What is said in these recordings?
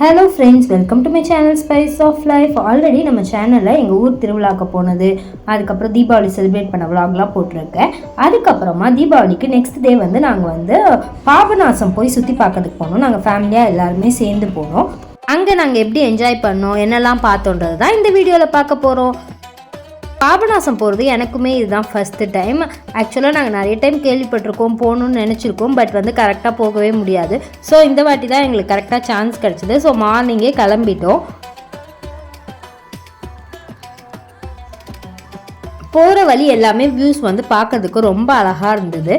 Hello friends welcome to my channel spice of life already நம்ம சேனலில் எங்கள் ஊர் திருவிழாக்கு போனது. அதுக்கப்புறம் தீபாவளி செலிப்ரேட் பண்ண விலாக்லாம் போட்டிருக்கேன். அதுக்கப்புறமா தீபாவளிக்கு நெக்ஸ்ட் டே வந்து நாங்கள் வந்து பாபநாசம் போய் சுற்றி பார்க்கறதுக்கு போனோம். நாங்கள் ஃபேமிலியாக எல்லாருமே சேர்ந்து போனோம். அங்கே நாங்கள் எப்படி என்ஜாய் பண்ணோம் என்னெல்லாம் பார்த்தோன்றது தான் இந்த வீடியோவில் பார்க்க போகிறோம் பாபநாசம் போகிறது எனக்குமே இதுதான் ஃபஸ்ட்டு டைம் ஆக்சுவலாக நாங்கள் நிறைய டைம் கேள்விப்பட்டிருக்கோம் போகணுன்னு நினச்சிருக்கோம் பட் வந்து கரெக்டாக போகவே முடியாது. ஸோ இந்த வாட்டி தான் எங்களுக்கு கரெக்டாக சான்ஸ் கிடச்சிது. ஸோ மார்னிங்கே கிளம்பிட்டோம். போகிற வழி எல்லாமே வியூஸ் வந்து பார்க்கறதுக்கு ரொம்ப அழகாக இருந்தது.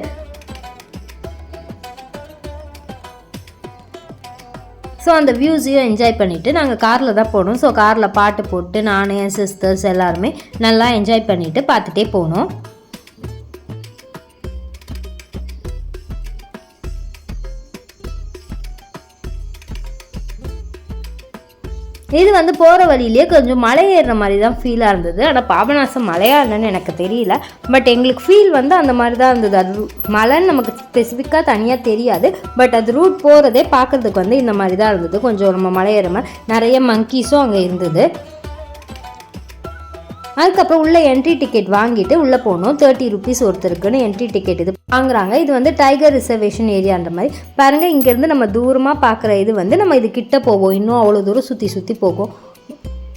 ஸோ அந்த வியூஸையும் என்ஜாய் பண்ணிவிட்டு நாங்கள் காரில் தான் போனோம். ஸோ காரில் பாட்டு போட்டு நான் என் சிஸ்டர்ஸ் எல்லாருமே நல்லா என்ஜாய் பண்ணிவிட்டு பார்த்துட்டே போனோம். இது வந்து போகிற வழியிலே கொஞ்சம் மலை ஏறுற மாதிரி தான் ஃபீலாக இருந்தது. ஆனால் பாபநாசம் மலையா இருந்தேன்னு எனக்கு தெரியல. பட் எங்களுக்கு ஃபீல் வந்து அந்த மாதிரி தான் இருந்தது. அது மலைன்னு நமக்கு ஸ்பெசிஃபிக்காக தனியாக தெரியாது. பட் அது ரூட் போகிறதே பார்க்குறதுக்கு வந்து இந்த மாதிரி தான் இருந்தது. கொஞ்சம் நம்ம மலை ஏறுற மாதிரி. நிறைய மங்கீஸும் அங்கே இருந்தது. அதுக்கப்புறம் உள்ள என்ட்ரி டிக்கெட் வாங்கிட்டு உள்ளே போனோம். தேர்ட்டி ருபீஸ் ஒருத்தருக்குன்னு என்ட்ரி டிக்கெட் இது வாங்குறாங்க. இது வந்து டைகர் ரிசர்வேஷன் ஏரியான்ற மாதிரி. பாருங்க இங்கேருந்து நம்ம தூரமாக பார்க்குற இது வந்து நம்ம இது கிட்ட போவோம். இன்னும் அவ்வளோ தூரம் சுற்றி சுற்றி போகும்.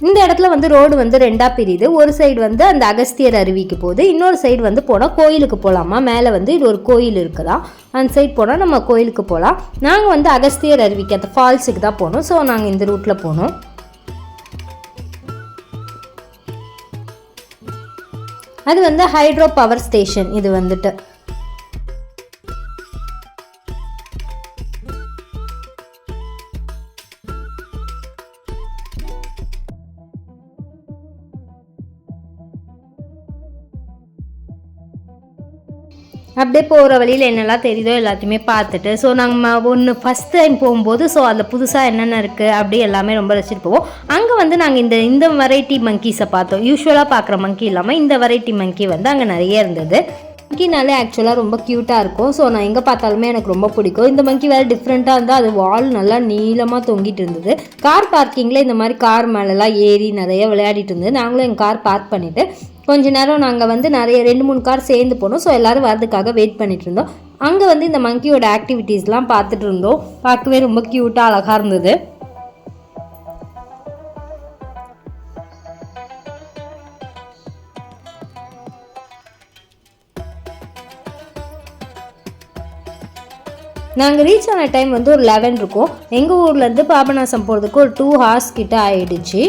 இந்த இடத்துல வந்து ரோடு வந்து ரெண்டாக பிரியுது. ஒரு சைடு வந்து அந்த அகஸ்தியர் அருவிக்கு போகுது. இன்னொரு சைடு வந்து போனால் கோயிலுக்கு போகலாமா மேலே வந்து இது ஒரு கோயில் இருக்குதா? அந்த சைடு போனால் நம்ம கோயிலுக்கு போகலாம் நாங்கள் வந்து அகஸ்தியர் அருவிக்கு அந்த ஃபால்ஸுக்கு தான் போனோம். ஸோ நாங்கள் இந்த ரூட்டில் போனோம். அது வந்து ஹைட்ரோ பவர் ஸ்டேஷன் இது வந்துட்டு. அப்படியே போகிற வழியில் என்னெல்லாம் தெரியுதோ எல்லாத்தையுமே பார்த்துட்டு ஸோ நம்ம ஒன்று ஃபஸ்ட் டைம் போகும்போது ஸோ அதில் புதுசாக என்னென்ன இருக்குது அப்படி எல்லாமே ரொம்ப ரசிச்சுட்டு போவோம். அங்கே வந்து நாங்கள் இந்த இந்த வெரைட்டி மங்கீஸை பார்த்தோம். யூஸ்வலாக பார்க்குற மங்கி இல்லாமல் இந்த வெரைட்டி மங்கி வந்து அங்கே நிறைய இருந்தது. மங்கினாலே ஆக்சுவலாக ரொம்ப க்யூட்டாக இருக்கும். ஸோ நான் எங்கே பார்த்தாலுமே எனக்கு ரொம்ப பிடிக்கும். இந்த மங்கி வேறு டிஃப்ரெண்ட்டாக இருந்தால் அது வால் நல்லா நீளமாக தொங்கிட்டு இருந்தது. கார் பார்க்கிங்கில் இந்த மாதிரி கார் மேலெலாம் ஏறி நிறைய விளையாடிட்டு இருந்தது. நாங்களும் எங்கள் கார் பார்க் பண்ணிவிட்டு கொஞ்ச நேரம் நாங்கள் வந்து நிறைய ரெண்டு மூணு கார் சேர்ந்து போனோம். ஸோ எல்லோரும் வரதுக்காக வெயிட் பண்ணிட்டு இருந்தோம். அங்கே வந்து இந்த மங்கியோட ஆக்டிவிட்டீஸ்லாம் பார்த்துட்டு இருந்தோம். பார்க்கவே ரொம்ப க்யூட்டாக அழகாக இருந்தது. நாங்கள் ரீச் ஆன டைம் வந்து ஒரு லெவன் இருக்கும். எங்கள் ஊர்லேருந்து பாபநாசம் போகிறதுக்கு ஒரு டூ ஹார்ஸ் கிட்ட ஆயிடுச்சு.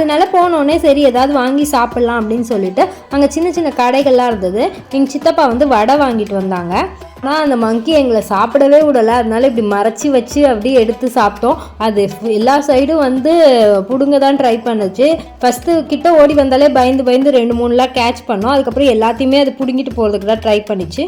அதனால போனோடனே சரி ஏதாவது வாங்கி சாப்பிட்லாம் அப்படின்னு சொல்லிட்டு அங்கே சின்ன சின்ன கடைகள்லாம் இருந்தது. எங்கள் சித்தப்பா வந்து வடை வாங்கிட்டு வந்தாங்க. ஆனால் அந்த மங்கி எங்களை சாப்பிடவே விடலை. அதனால இப்படி மறைச்சி வச்சு அப்படியே எடுத்து சாப்பிட்டோம். அது எல்லா சைடும் வந்து பிடுங்க தான் ட்ரை பண்ணுச்சு. ஃபஸ்ட்டு கிட்ட ஓடி வந்தாலே பயந்து பயந்து ரெண்டு மூணுலாம் கேட்ச் பண்ணோம். அதுக்கப்புறம் எல்லாத்தையுமே அது பிடுங்கிட்டு போகிறதுக்கு தான் ட்ரை பண்ணிச்சு.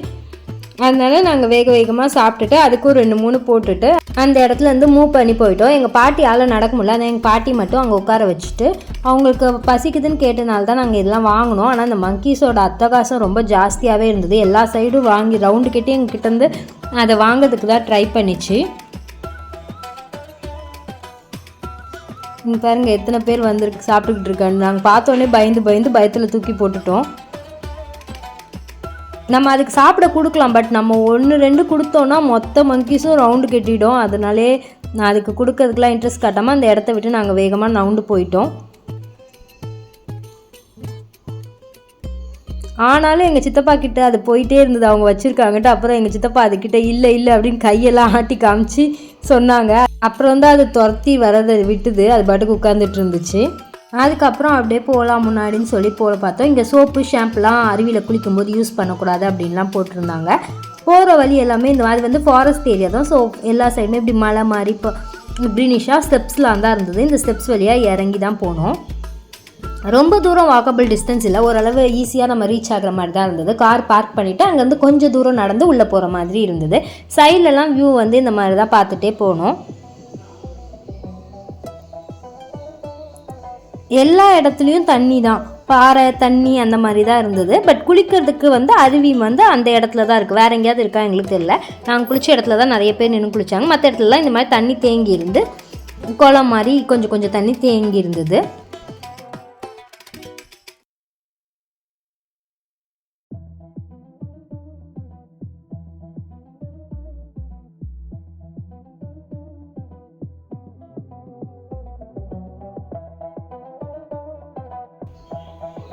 அதனால நாங்கள் வேக வேகமாக சாப்பிட்டுட்டு அதுக்கும் ரெண்டு மூணு போட்டுட்டு அந்த இடத்துல இருந்து மூவ் பண்ணி போயிட்டோம். எங்கள் பாட்டியால் நடக்க முடியல. ஆனால் எங்கள் பாட்டி மட்டும் அங்கே உட்கார வச்சுட்டு அவங்களுக்கு பசிக்குதுன்னு கேட்டனால தான் நாங்கள் இதெல்லாம் வாங்கினோம். ஆனால் அந்த மங்கீஸோட அத்தகாசம் ரொம்ப ஜாஸ்தியாகவே இருந்தது. எல்லா சைடும் வாங்கி ரவுண்டு கிட்டே எங்ககிட்டேருந்து அதை வாங்கிறதுக்கு தான் ட்ரை பண்ணிச்சு. இங்கே பாருங்கள் எத்தனை பேர் வந்திருக்கு சாப்பிட்டுக்கிட்டு இருக்காங்க. நாங்கள் பார்த்தோன்னே பயந்து பயந்து பயத்தில் தூக்கி போட்டுட்டோம். நம்ம அதுக்கு சாப்பிட கொடுக்கலாம் பட் நம்ம ஒன்று ரெண்டு கொடுத்தோன்னா மொத்த மங்கிஸும் ரவுண்டு கட்டிடும். அதனாலே நான் அதுக்கு கொடுக்கறதுக்கெலாம் இன்ட்ரெஸ்ட் காட்டாமல் அந்த இடத்த விட்டு நாங்கள் வேகமாக நவுண்டு போயிட்டோம். ஆனாலும் எங்கள் சித்தப்பா கிட்ட அது போயிட்டே இருந்தது. அவங்க வச்சுருக்காங்கட்டு அப்புறம் எங்கள் சித்தப்பா அதுக்கிட்ட இல்லை இல்லை அப்படின்னு கையெல்லாம் ஆட்டி காமிச்சு சொன்னாங்க. அப்புறம் வந்து அது துரத்தி வரதை விட்டுது. அது பாட்டுக்கு உட்காந்துட்டு இருந்துச்சு. அதுக்கப்புறம் அப்படியே போகலாம் முன்னாடின்னு சொல்லி போல பார்த்தோம். இங்கே சோப்பு ஷாம்புலாம் அருவியில் குளிக்கும்போது யூஸ் பண்ணக்கூடாது அப்படின்லாம் போட்டிருந்தாங்க. போகிற வழி எல்லாமே இந்த மாதிரி வந்து ஃபாரஸ்ட் ஏரியா தான். ஸோ எல்லா சைடுமே இப்படி மலை மாதிரி இப்போ க்ரீனிஷாக ஸ்டெப்ஸ்லாம் தான் இருந்தது. இந்த ஸ்டெப்ஸ் வழியாக இறங்கி தான் போனோம். ரொம்ப தூரம் வாக்கபிள் டிஸ்டன்ஸ் இல்லை. ஓரளவு ஈஸியாக நம்ம ரீச் ஆகிற மாதிரி தான் இருந்தது. கார் பார்க் பண்ணிவிட்டு அங்கேருந்து கொஞ்சம் தூரம் நடந்து உள்ளே போகிற மாதிரி இருந்தது. சைட்லலாம் வியூ வந்து இந்த மாதிரி தான் பார்த்துட்டே போனோம். எல்லா இடத்துலையும் தண்ணி தான் பாறை தண்ணி அந்த மாதிரி தான் இருந்தது. பட் குளிக்கிறதுக்கு வந்து அருவி வந்து அந்த இடத்துல தான் இருக்குது வேற எங்கேயாவது இருக்கா எங்களுக்கு தெரியல. நாங்கள் குளிச்ச இடத்துல தான் நிறைய பேர் நின்று குளித்தாங்க மற்ற இடத்துலலாம் இந்த மாதிரி தண்ணி தேங்கி இருந்து குளம் மாதிரி கொஞ்சம் கொஞ்சம் தண்ணி தேங்கி இருந்தது.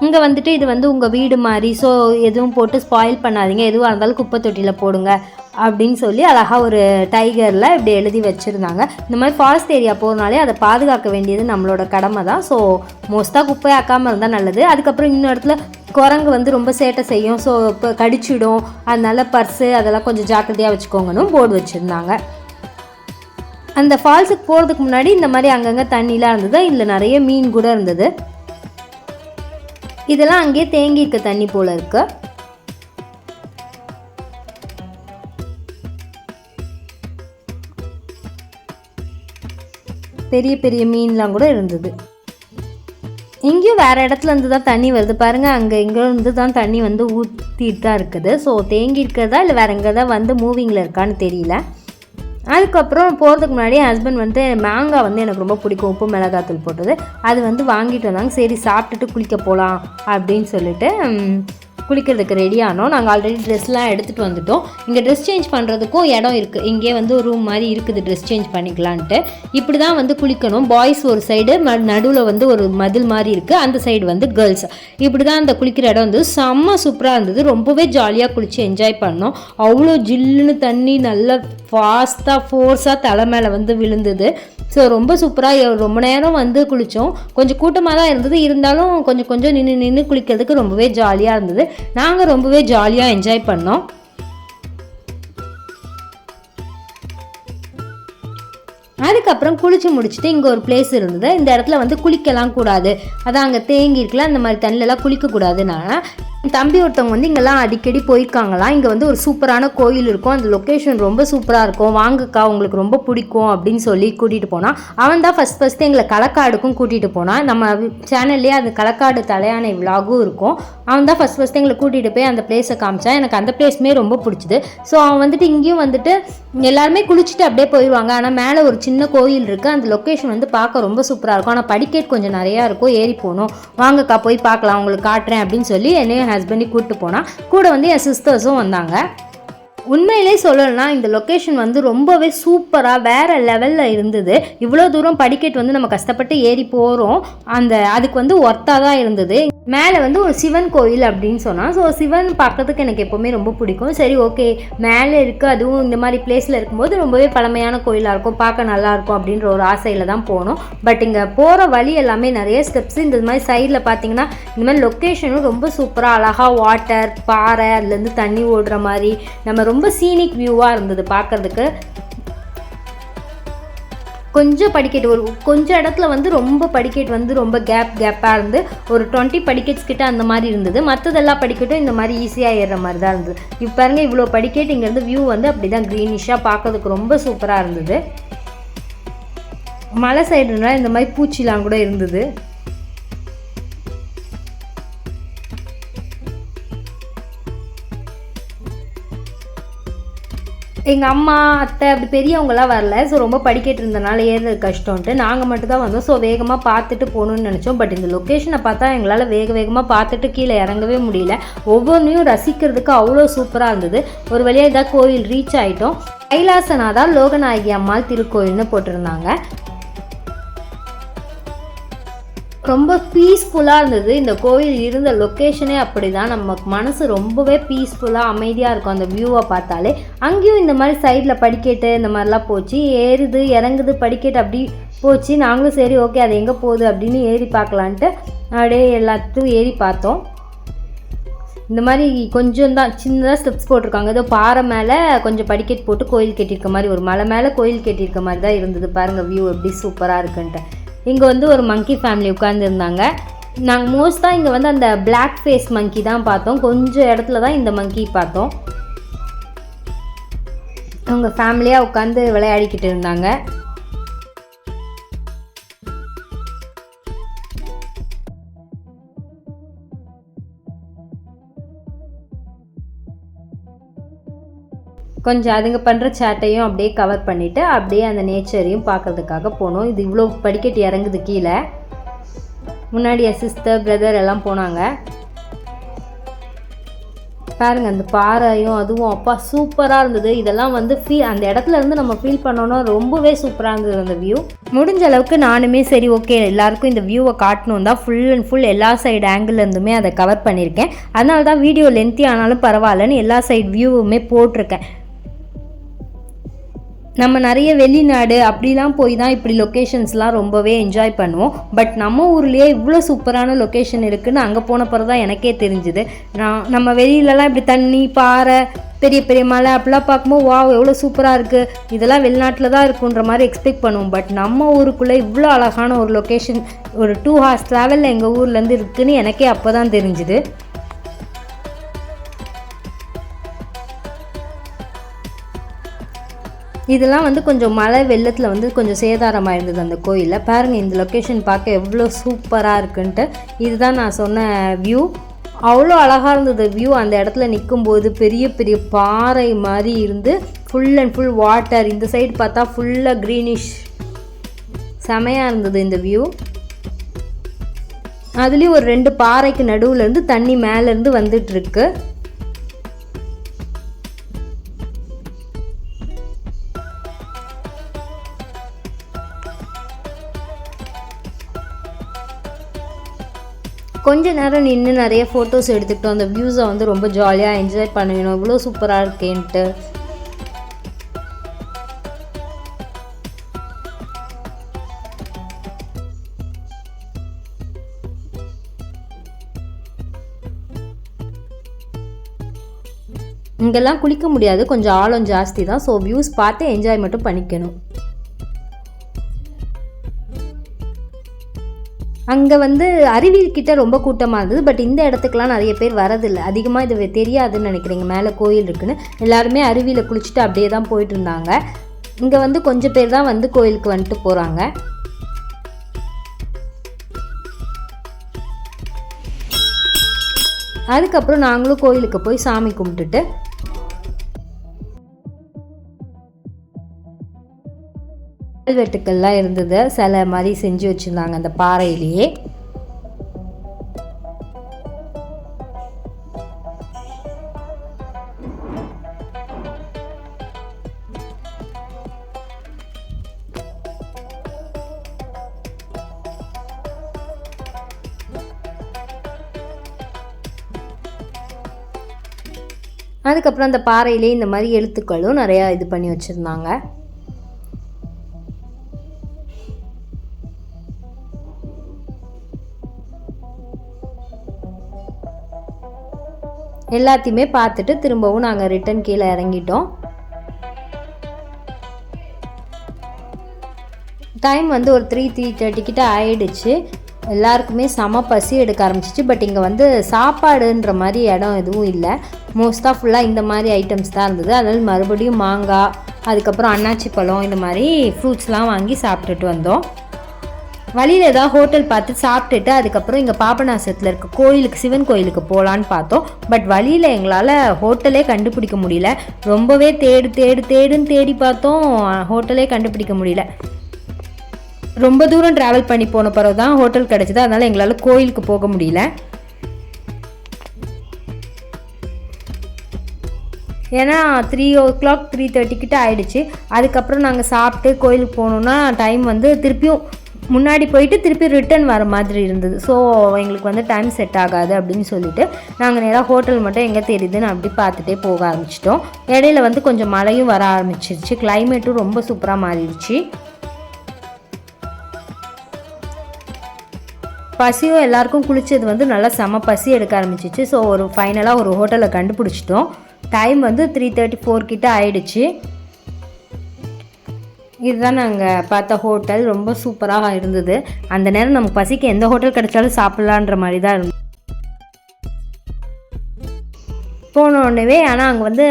இங்கே வந்துட்டு இது வந்து உங்கள் வீடு மாதிரி ஸோ எதுவும் போட்டு ஸ்பாயில் பண்ணாதீங்க. எதுவாக இருந்தாலும் குப்பை தொட்டியில் போடுங்க அப்படின்னு சொல்லி அழகாக ஒரு டைகரில் இப்படி எழுதி வச்சுருந்தாங்க. இந்த மாதிரி ஃபாரஸ்ட் ஏரியா போகிறனாலே அதை பாதுகாக்க வேண்டியது நம்மளோட கடமை தான். ஸோ மோஸ்ட்டாக குப்பை ஆக்காமல் இருந்தால் நல்லது. அதுக்கப்புறம் இன்னொரு இடத்துல குரங்கு வந்து ரொம்ப சேட்டை செய்யும். ஸோ இப்போ கடிச்சிடும். அதனால பர்ஸு அதெல்லாம் கொஞ்சம் ஜாக்கிரதையாக வச்சுக்கோங்கன்னு போர்டு வச்சுருந்தாங்க. அந்த ஃபால்ஸுக்கு போகிறதுக்கு முன்னாடி இந்த மாதிரி அங்கங்கே தண்ணிலாம் இருந்தது? இல்லை நிறைய மீன் கூட இருந்தது. இதெல்லாம் அங்கேயே தேங்கி இருக்க தண்ணி போல இருக்கு. பெரிய பெரிய மீன்லாம் கூட இருந்தது. இங்கேயும் வேறு இடத்துல இருந்து தான் தண்ணி வருது. பாருங்கள் அங்கே இங்கே இருந்து தான் தண்ணி வந்து ஊற்றிட்டு தான் இருக்குது. ஸோ தேங்கி இருக்கிறதா இல்லை வேறு எங்கே தான் வந்து மூவிங்கில் இருக்கான்னு தெரியல. அதுக்கப்புறம் போகிறதுக்கு முன்னாடி என் ஹஸ்பண்ட் வந்து மாங்காய் வந்து எனக்கு ரொம்ப பிடிக்கும். உப்பு மிளகாத்தூள் போட்டது. அது வந்து வாங்கிட்டு வந்தாங்க. சரி சாப்பிட்டுட்டு குளிக்க போகலாம் அப்படின்னு சொல்லிட்டு குளிக்கிறதுக்கு ரெடி ஆனோம் நாங்கள் ஆல்ரெடி ட்ரெஸ்லாம் எடுத்துகிட்டு வந்துட்டோம். இங்கே ட்ரெஸ் சேஞ்ச் பண்ணுறதுக்கும் இடம் இருக்குது இங்கே வந்து ஒரு ரூம் மாதிரி இருக்குது. ட்ரெஸ் சேஞ்ச் பண்ணிக்கலான்ட்டு. இப்படி தான் வந்து குளிக்கணும். பாய்ஸ் ஒரு சைடு நடுவில் வந்து ஒரு மதில் மாதிரி இருக்குது அந்த சைடு வந்து கேர்ள்ஸ் இப்படி தான் அந்த குளிக்கிற இடம் வந்து செம்ம சூப்பராக இருந்தது. ரொம்பவே ஜாலியாக குளித்து என்ஜாய் பண்ணோம். அவ்வளோ ஜில்லுன்னு தண்ணி நல்லா ஃபாஸ்ட்டாக ஃபோர்ஸாக தலை மேலே வந்து விழுந்தது. ஸோ ரொம்ப சூப்பராக ரொம்ப நேரம் வந்து குளித்தோம் கொஞ்சம் கூட்டமாக தான் இருந்தது. இருந்தாலும் கொஞ்சம் கொஞ்சம் நின்று நின்று குளிக்கிறதுக்கு ரொம்பவே ஜாலியாக இருந்தது. நாங்கள் ரொம்பவே ஜாலியாக என்ஜாய் பண்ணோம். அதுக்கப்புறம் குளிச்சு முடிச்சுட்டு இங்கே ஒரு பிளேஸ் இருந்தது. இந்த இடத்துல வந்து குளிக்கலாம் கூடாது. அதான் அங்கே தேங்கி இருக்கலாம் அந்த மாதிரி தண்ணிலலாம் குளிக்கக்கூடாதுன்னா என் தம்பி ஒருத்தவங்க வந்து இங்கெல்லாம் அடிக்கடி போயிருக்காங்களாம். இங்கே வந்து ஒரு சூப்பரான கோயில் இருக்கும். அந்த லொக்கேஷன் ரொம்ப சூப்பராக இருக்கும். வாங்கக்கா உங்களுக்கு ரொம்ப பிடிக்கும் அப்படின்னு சொல்லி கூட்டிகிட்டு போனான். அவன் தான் ஃபஸ்ட் ஃபஸ்ட்டு எங்களை களக்காடுக்கும் கூட்டிகிட்டு போனான். நம்ம சேனல்லே அது களக்காடு தலையானை விலாகும் இருக்கும். அவன் தான் ஃபஸ்ட் ஃபஸ்ட்டு எங்களை கூட்டிகிட்டு போய் அந்த பிளேஸை காமிச்சான். எனக்கு அந்த பிளேஸுமே ரொம்ப பிடிச்சிது. ஸோ அவன் வந்துட்டு இங்கேயும் வந்துட்டு எல்லாருமே குளிச்சுட்டு அப்படியே போயிடுவாங்க ஆனால் மேலே ஒரு சின்ன கோயில் இருக்குது அந்த லொக்கேஷன் வந்து பார்க்க ரொம்ப சூப்பராக இருக்கும். ஆனால் படிக்கேட் கொஞ்சம் நிறையா இருக்கும். ஏறி போகணும். வாங்கக்கா போய் பார்க்கலாம். உங்களுக்கு காட்டுறேன் அப்படின்னு சொல்லி என்னையும் ஹஸ்பண்டையும் கூப்பிட்டு போனால் கூட வந்து என் சிஸ்டர்ஸும் வந்தாங்க. உண்மையிலே சொல்லணும்னா இந்த லொக்கேஷன் வந்து ரொம்பவே சூப்பராக வேற லெவலில் இருந்தது. இவ்வளோ தூரம் படிக்கட் வந்து நம்ம கஷ்டப்பட்டு ஏறி போகிறோம் அந்த அதுக்கு வந்து ஒர்த்தாக தான் இருந்தது. மேலே வந்து ஒரு சிவன் கோயில் அப்படின்னு சொன்னால் ஸோ சிவன் பார்க்கறதுக்கு எனக்கு எப்போவுமே ரொம்ப பிடிக்கும். சரி ஓகே மேலே இருக்குது அதுவும் இந்த மாதிரி பிளேஸில் இருக்கும்போது ரொம்பவே பழமையான கோயிலாக இருக்கும். பார்க்க நல்லாயிருக்கும் அப்படின்ற ஒரு ஆசையில் தான் போனோம். பட் இங்கே போகிற வழி எல்லாமே நிறைய ஸ்டெப்ஸ் இந்த மாதிரி சைடில் பார்த்தீங்கன்னா இந்த மாதிரி லொக்கேஷனும் ரொம்ப சூப்பராக அழகாக வாட்டர் பாறை அதுலேருந்து தண்ணி ஓடுற மாதிரி நம்ம ரொம்ப சீனிக் வியூவாக இருந்தது பார்க்கறதுக்கு. கொஞ்சம் படிக்கட்டு ஒரு கொஞ்சம் இடத்துல வந்து ரொம்ப படிக்கட்டு வந்து ரொம்ப கேப் கேப்பாக இருந்து ஒரு டுவெண்ட்டி படிக்கெட்ஸ் கிட்ட அந்த மாதிரி இருந்தது. மற்றதெல்லாம் படிக்கட்டும் இந்த மாதிரி ஈஸியாக ஏறுற மாதிரி தான் இருந்தது. இப்போ பாருங்க இவ்வளோ படிக்கட்டு இங்கேருந்து வியூ வந்து அப்படி தான் க்ரீனிஷாக பார்க்கறதுக்கு ரொம்ப சூப்பராக இருந்தது. மலை சைடுனா இந்த மாதிரி பூச்சிலாம் கூட இருந்தது. எங்கள் அம்மா அத்தை அப்படி பெரியவங்களாம் வரல. ஸோ ரொம்ப படிக்கட்டு இருந்தனால ஏறது கஷ்டம்ட்டு நாங்கள் மட்டும் தான் வந்தோம். ஸோ வேகமாக பார்த்துட்டு போகணும்னு நினச்சோம். பட் இந்த லொக்கேஷனை பார்த்தா எங்களால் வேக வேகமாக பார்த்துட்டு கீழே இறங்கவே முடியல. ஒவ்வொன்றையும் ரசிக்கிறதுக்கு அவ்வளோ சூப்பராக இருந்தது. ஒரு வழியாக இதாக கோயில் ரீச் ஆகிட்டோம் கைலாசநாதா லோகநாயகி அம்மாள் திருக்கோயில்னு போட்டிருந்தாங்க. ரொம்ப பீஸ்ஃபுல்லாக இருந்தது. இந்த கோயில் இருந்த லொக்கேஷனே அப்படி தான் நம்ம மனசு ரொம்பவே பீஸ்ஃபுல்லாக அமைதியாக இருக்கும் அந்த வியூவை பார்த்தாலே. அங்கேயும் இந்த மாதிரி சைடில் படிக்கட்டு இந்த மாதிரிலாம் போச்சு. ஏறுது இறங்குது படிக்கட்டு அப்படி போச்சு. நாங்களும் சரி ஓகே அது எங்கே போகுது அப்படின்னு ஏறி பார்க்கலான்ட்டு அப்படியே எல்லாத்தையும் ஏறி பார்த்தோம். இந்த மாதிரி கொஞ்சம் தான் சின்னதாக ஸ்டெப்ஸ் போட்டிருக்காங்க. ஏதோ பாறை மேலே கொஞ்சம் படிக்கட் போட்டு கோயில் கட்டியிருக்க மாதிரி ஒரு மலை மேலே கோயில் கட்டியிருக்க மாதிரி தான் இருந்தது. பாருங்கள் வியூ எப்படி சூப்பராக இருக்குன்ட்டு. இங்கே வந்து ஒரு மங்கி ஃபேமிலி உட்காந்துருந்தாங்க நாங்கள் மோஸ்ட்டாக இங்கே வந்து அந்த பிளாக் ஃபேஸ் மங்கி தான் பார்த்தோம். கொஞ்சம் இடத்துல தான் இந்த மங்கி பார்த்தோம். அவங்க ஃபேமிலியாக உட்காந்து விளையாடிக்கிட்டு இருந்தாங்க. கொஞ்சம் அதுங்க பண்ணுற சேட்டையும் அப்படியே கவர் பண்ணிவிட்டு அப்படியே அந்த நேச்சரையும் பார்க்கறதுக்காக போனோம். இது இவ்வளோ படிக்கட்டு இறங்குது கீழே. முன்னாடி என் சிஸ்டர் பிரதர் எல்லாம் போனாங்க. பாருங்க அந்த பாறையும் அதுவும் அப்பா சூப்பராக இருந்தது. இதெல்லாம் வந்து ஃபீல் அந்த இடத்துல இருந்து நம்ம ஃபீல் பண்ணோன்னா ரொம்பவே சூப்பராக இருந்தது அந்த வியூ முடிஞ்ச அளவுக்கு நானுமே சரி ஓகே எல்லாருக்கும் இந்த வியூவை காட்டணும் தான் ஃபுல் அண்ட் ஃபுல் எல்லா சைடு ஆங்கிள்லேருந்துமே அதை கவர் பண்ணியிருக்கேன். அதனால தான் வீடியோ லென்த்தி ஆனாலும் பரவாயில்லன்னு எல்லா சைடு வியூவுமே போட்டிருக்கேன். நம்ம நிறைய வெளிநாடு அப்படிலாம் போய் தான் இப்படி லொக்கேஷன்ஸ்லாம் ரொம்பவே என்ஜாய் பண்ணுவோம். பட் நம்ம ஊர்லேயே இவ்வளோ சூப்பரான லொக்கேஷன் இருக்குதுன்னு அங்கே போன பிறகு தான் எனக்கே தெரிஞ்சுது. நான் நம்ம வெளியிலலாம் இப்படி தண்ணி பாறை பெரிய பெரிய மலை அப்படிலாம் பார்க்கும்போது வா எவ்வளோ சூப்பராக இருக்குது இதெல்லாம் வெளிநாட்டில் தான் இருக்குன்ற மாதிரி எக்ஸ்பெக்ட் பண்ணுவோம். பட் நம்ம ஊருக்குள்ளே இவ்வளோ அழகான ஒரு லொக்கேஷன் ஒரு டூ ஹார்ஸ் ட்ராவலில் எங்கள் ஊர்லேருந்து இருக்குதுன்னு எனக்கே அப்போ தான் தெரிஞ்சுது. இதெல்லாம் வந்து கொஞ்சம் மழை வெள்ளத்தில் வந்து கொஞ்சம் சேதாரமாக இருந்தது அந்த கோயிலில். பாருங்கள் இந்த லொக்கேஷன் பார்க்க எவ்வளோ சூப்பராக இருக்குன்ட்டு. இதுதான் நான் சொன்ன வியூ அவ்வளோ அழகாக இருந்தது வியூ அந்த இடத்துல நிற்கும்போது பெரிய பெரிய பாறை மாதிரி இருந்து ஃபுல் அண்ட் ஃபுல் வாட்டர் இந்த சைடு பார்த்தா ஃபுல்லாக க்ரீனிஷ் செமையாக இருந்தது இந்த வியூ அதுலேயும் ஒரு ரெண்டு பாறைக்கு நடுவில் இருந்து தண்ணி மேலேருந்து வந்துட்டுருக்கு கொஞ்ச நேரம் நின்று நிறைய ஃபோட்டோஸ் எடுத்துக்கிட்டோம் அந்த வியூஸை வந்து ரொம்ப ஜாலியாக என்ஜாய் பண்ணிக்கணும் இவ்வளோ சூப்பராக இருக்கேன்ட்டு. இங்கெல்லாம் குளிக்க முடியாது. கொஞ்சம் ஆழம் ஜாஸ்தி தான். ஸோ வியூஸ் பார்த்து என்ஜாய் மட்டும் பண்ணிக்கணும். அங்கே வந்து அறிவியல் கிட்ட ரொம்ப கூட்டமாக இருந்தது பட் இந்த இடத்துக்குலாம் நிறைய பேர் வரதில்லை. அதிகமாக இது தெரியாதுன்னு நினைக்கிறீங்க மேலே கோயில் இருக்குன்னு. எல்லாருமே அருவியில் குளிச்சுட்டு அப்படியே தான் போயிட்டு இருந்தாங்க. இங்கே வந்து கொஞ்சம் பேர் தான் வந்து கோயிலுக்கு வந்துட்டு போகிறாங்க அதுக்கப்புறம் நாங்களும் கோயிலுக்கு போய் சாமி கும்பிட்டுட்டு கல்வெட்டுக்கள்லாம் இருந்தது. சிலை மாதிரி செஞ்சு வச்சுருந்தாங்க அந்த பாறையிலேயே. அதுக்கப்புறம் அந்த பாறையிலே இந்த மாதிரி எழுத்துக்களும் நிறையா இது பண்ணி வச்சுருந்தாங்க. எல்லாத்தையுமே பார்த்துட்டு திரும்பவும் நாங்கள் ரிட்டன் கீழே இறங்கிட்டோம். டைம் வந்து ஒரு த்ரீ த்ரீ தேர்ட்டி கிட்ட ஆயிடுச்சு. எல்லாருக்குமே செம பசி எடுக்க ஆரம்பிச்சிச்சு. பட் இங்கே வந்து சாப்பாடுன்ற மாதிரி இடம் எதுவும் இல்லை. மோஸ்ட்டாக ஃபுல்லாக இந்த மாதிரி ஐட்டம்ஸ் தான் இருந்தது. அதனால் மறுபடியும் மாங்காய் அதுக்கப்புறம் அன்னாச்சி பழம் இந்த மாதிரி ஃப்ரூட்ஸ்லாம் வாங்கி சாப்பிட்டுட்டு வந்தோம். வழியில் ஏதாவது ஹோட்டல் பார்த்து சாப்பிட்டுட்டு அதுக்கப்புறம் இங்கே பாபநாசத்தில் இருக்க கோயிலுக்கு சிவன் கோயிலுக்கு போகலான்னு பார்த்தோம். பட் வழியில் எங்களால் ஹோட்டலே கண்டுபிடிக்க முடியல. ரொம்பவே தேடு தேடு தேடுன்னு தேடி பார்த்தோம். ஹோட்டலே கண்டுபிடிக்க முடியல. ரொம்ப தூரம் ட்ராவல் பண்ணி போன பிறகு தான் ஹோட்டல் கிடச்சிது. அதனால் எங்களால் கோயிலுக்கு போக முடியல. ஏன்னா த்ரீ ஓ கிளாக் த்ரீ தேர்ட்டிக்கிட்ட ஆயிடுச்சு. அதுக்கப்புறம் நாங்கள் சாப்பிட்டு கோயிலுக்கு போகணுன்னா டைம் வந்து திருப்பியும் முன்னாடி போயிட்டு திருப்பி ரிட்டர்ன் வர மாதிரி இருந்தது. ஸோ எங்களுக்கு வந்து டைம் செட் ஆகாது அப்படின்னு சொல்லிட்டு நாங்கள் நேராக ஹோட்டல் மட்டும் எங்கே தெரியுதுன்னு அப்படி பார்த்துட்டே போக ஆரம்பிச்சிட்டோம். இடையில வந்து கொஞ்சம் மழையும் வர ஆரம்பிச்சிருச்சு. கிளைமேட்டும் ரொம்ப சூப்பராக மாறிடுச்சு. பசியும் எல்லாருக்கும் குளித்தது வந்து நல்லா செம பசி எடுக்க ஆரம்பிச்சிச்சு. ஸோ ஒரு ஃபைனலாக ஒரு ஹோட்டலை கண்டுபிடிச்சிட்டோம். டைம் வந்து த்ரீ தேர்ட்டி ஃபோர் கிட்ட ஆயிடுச்சு. இதுதான் நாங்கள் பார்த்த ஹோட்டல். ரொம்ப சூப்பராக இருந்தது. அந்த நேரம் நமக்கு பசிக்கு எந்த ஹோட்டல் கிடைச்சாலும் சாப்பிட்லான்ற மாதிரி தான் இருந்தது. போன உடனே ஆனால் அங்கே வந்து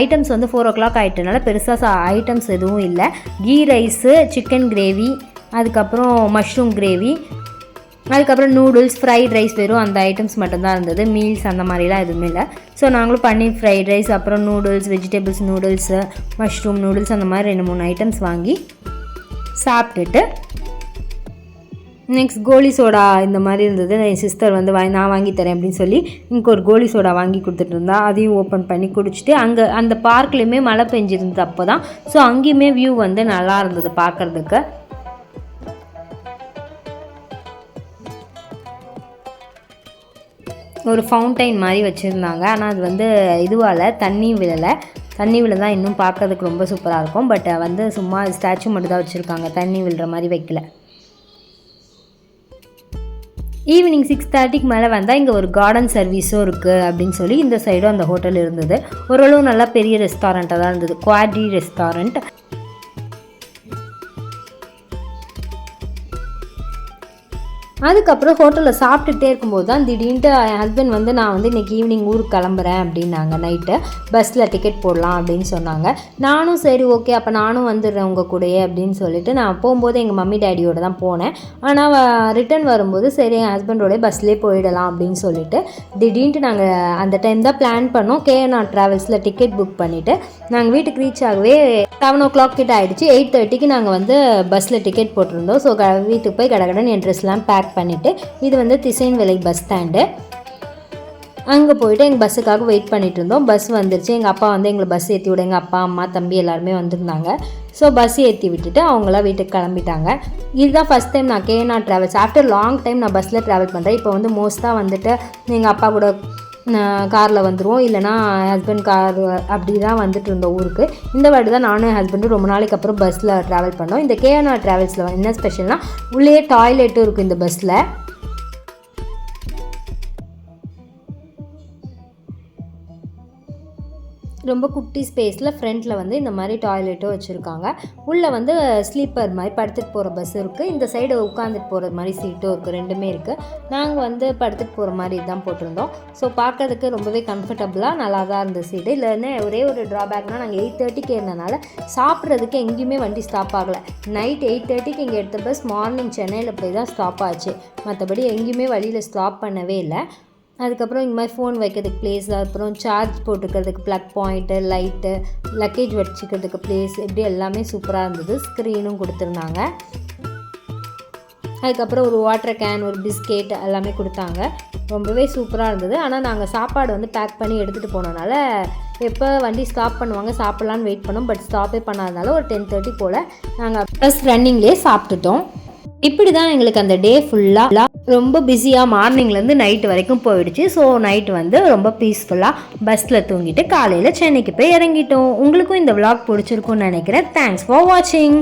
ஐட்டம்ஸ் வந்து ஃபோர் ஓ கிளாக் ஆகிட்டனால பெருசாக சா ஐட்டம்ஸ் எதுவும் இல்லை. கீ ரைஸு சிக்கன் கிரேவி அதுக்கப்புறம் மஷ்ரூம் கிரேவி அதுக்கப்புறம் நூடுல்ஸ் ஃப்ரைட் ரைஸ் வெறும் அந்த ஐட்டம்ஸ் மட்டும்தான் இருந்தது. மீல்ஸ் அந்த மாதிரிலாம் எதுவுமே இல்லை. ஸோ நாங்களும் பன்னீர் ஃப்ரைட் ரைஸ் அப்புறம் noodles vegetables noodles mushroom noodles அந்த மாதிரி ரெண்டு மூணு ஐட்டம்ஸ் வாங்கி சாப்பிட்டுட்டு நெக்ஸ்ட் கோலி சோடா இந்த மாதிரி இருந்தது. என் சிஸ்டர் வந்து வாங்கி நான் வாங்கி தரேன் அப்படின்னு சொல்லி இங்கே ஒரு கோலி சோடா வாங்கி கொடுத்துட்டு இருந்தா அதையும் ஓப்பன் பண்ணி குடிச்சிட்டு அங்கே அந்த பார்க்லேயுமே மழை பெஞ்சிருந்தது அப்போ தான் ஸோ அங்கேயுமே வியூ வந்து நல்லா இருந்தது பார்க்குறதுக்கு. ஒரு ஃபவுண்டைன் மாதிரி வச்சுருந்தாங்க. ஆனால் அது வந்து இதுவால் தண்ணி விழலை. தண்ணி விழுந்தால் இன்னும் பார்க்கறதுக்கு ரொம்ப சூப்பராக இருக்கும். பட் வந்து சும்மா ஸ்டாச்சு மட்டும் தான் வச்சுருக்காங்க. தண்ணி விழுற மாதிரி வைக்கல. ஈவினிங் சிக்ஸ் தேர்ட்டிக்கு மேலே வந்தால் இங்கே ஒரு கார்டன் சர்வீஸும் இருக்குது அப்படின்னு சொல்லி இந்த சைடும் அந்த ஹோட்டல் இருந்தது. ஓரளவு நல்லா பெரிய ரெஸ்டாரண்ட்டாக தான் இருந்தது. குவாடி ரெஸ்டாரண்ட் அதுக்கப்புறம் ஹோட்டலில் சாப்பிட்டுட்டே இருக்கும்போது தான் திடீர்னு என் ஹஸ்பண்ட் வந்து நான் வந்து இன்றைக்கி ஈவினிங் ஊருக்கு கிளம்புறேன் அப்படின்னாங்க. நைட்டு பஸ்ஸில் டிக்கெட் போடலாம் அப்படின்னு சொன்னாங்க. நானும் சரி ஓகே அப்போ நானும் வந்துடுறேன் உங்கள் கூடயே அப்படின்னு சொல்லிட்டு நான் போகும்போது எங்கள் மம்மி டேடியோட தான் போனேன். ஆனால் ரிட்டர்ன் வரும்போது சரி என் ஹஸ்பண்டோட பஸ்லேயே போயிடலாம் அப்படின்னு சொல்லிட்டு திடீர்னு நாங்கள் அந்த டைம் தான் பிளான் பண்ணோம். கேஎன்ஆர் ட்ராவல்ஸில் டிக்கெட் புக் பண்ணிவிட்டு நாங்கள் வீட்டுக்கு ரீச் ஆகவே செவன் ஓ கிளாக் கிட்ட ஆகிடுச்சு எயிட் தேர்ட்டிக்கு நாங்கள் வந்து பஸ்ஸில் டிக்கெட் போட்டிருந்தோம். ஸோ க வீட்டுக்கு போய் கடகடன் என் ட்ரெஸ்லாம் பேக் பண்ணிவிட்டு இது வந்து திசைன் விலை பஸ் ஸ்டாண்டு அங்கே போயிட்டு எங்கள் பஸ்ஸுக்காக வெயிட் பண்ணிகிட்டு இருந்தோம். பஸ் வந்துருச்சு. எங்கள் அப்பா வந்து எங்களை பஸ் ஏற்றி விட எங்கள் அப்பா அம்மா தம்பி எல்லாருமே வந்திருந்தாங்க. ஸோ பஸ் ஏற்றி விட்டுட்டு அவங்களாம் வீட்டுக்கு கிளம்பிட்டாங்க. இதுதான் ஃபஸ்ட் டைம் நான் KNR travels after long time நான் பஸ்ஸில் ட்ராவல் பண்ணுறேன் இப்போ வந்து மோஸ்ட்டாக வந்துட்டு எங்கள் அப்பா கூட காரில் வந்துடுவோம் இல்லைனா ஹஸ்பண்ட் கார் அப்படி தான் வந்துட்டு இருந்தோம் ஊருக்கு. இந்த வாட்டி தான் நானும் ஹஸ்பண்டும் ரொம்ப நாளைக்கு அப்புறம் பஸ்ஸில் ட்ராவல் பண்ணோம். இந்த கேஎன்ஆர் ட்ராவல்ஸில் என்ன ஸ்பெஷல்னால் உள்ளே டாய்லெட்டும் இருக்குது இந்த பஸ்ஸில் ரொம்ப குட்டி ஸ்பேஸில் ஃப்ரண்ட்டில் வந்து இந்த மாதிரி டாய்லெட்டும் வச்சுருக்காங்க. உள்ளே வந்து ஸ்லீப்பர் மாதிரி படுத்துட்டு போகிற பஸ் இருக்குது இந்த சைடு உட்காந்துட்டு போகிற மாதிரி சீட்டும் இருக்குது ரெண்டுமே இருக்குது நாங்கள் வந்து படுத்துட்டு போகிற மாதிரி தான் போட்டிருந்தோம். ஸோ பார்க்கறதுக்கு ரொம்பவே கம்ஃபர்டபுளாக நல்லா தான் இருந்த சீட்டு இல்லைன்னா ஒரே ஒரு ட்ராபேக்னால் நாங்கள் எயிட் தேர்ட்டிக்கு இருந்தனால சாப்பிட்றதுக்கு எங்கேயுமே வண்டி ஸ்டாப் ஆகலை. நைட் எயிட் தேர்ட்டிக்கு இங்கே எடுத்த பஸ் மார்னிங் சென்னையில் போய் தான் ஸ்டாப் ஆச்சு. மற்றபடி எங்கேயுமே வழியில் ஸ்டாப் பண்ணவே இல்லை. அதுக்கப்புறம் இந்த மாதிரி ஃபோன் வைக்கிறதுக்கு பிளேஸ் அப்புறம் சார்ஜ் போட்டுக்கிறதுக்கு ப்ளக் பாயிண்ட்டு லைட்டு லக்கேஜ் வச்சுக்கிறதுக்கு பிளேஸ் இப்படி எல்லாமே சூப்பராக இருந்தது. ஸ்க்ரீனும் கொடுத்துருந்தாங்க. அதுக்கப்புறம் ஒரு வாட்டர் கேன் ஒரு பிஸ்கெட் எல்லாமே கொடுத்தாங்க. ரொம்பவே சூப்பராக இருந்தது. ஆனால் நாங்கள் சாப்பாடு வந்து பேக் பண்ணி எடுத்துகிட்டு போனனால எப்போ வண்டி ஸ்டாப் பண்ணுவாங்க சாப்பிட்லான்னு வெயிட் பண்ணோம். பட் ஸ்டாப்பே பண்ணாதனால ஒரு டென் தேர்ட்டி போல் நாங்கள் ப்ளஸ் ரன்னிங்லேயே சாப்பிட்டுட்டோம். இப்படி தான் எங்களுக்கு அந்த டே ஃபுல்லாக ரொம்ப பிஸியாக மார்னிங்லேருந்து நைட்டு வரைக்கும் போயிடுச்சு. ஸோ நைட் வந்து ரொம்ப பீஸ்ஃபுல்லாக பஸ்ஸில் தூங்கிட்டு காலையில் சென்னைக்கு போய் இறங்கிட்டோம். உங்களுக்கும் இந்த விளாக் பிடிச்சிருக்கும்னு நினைக்கிறேன். தேங்க்ஸ் ஃபார் வாட்சிங்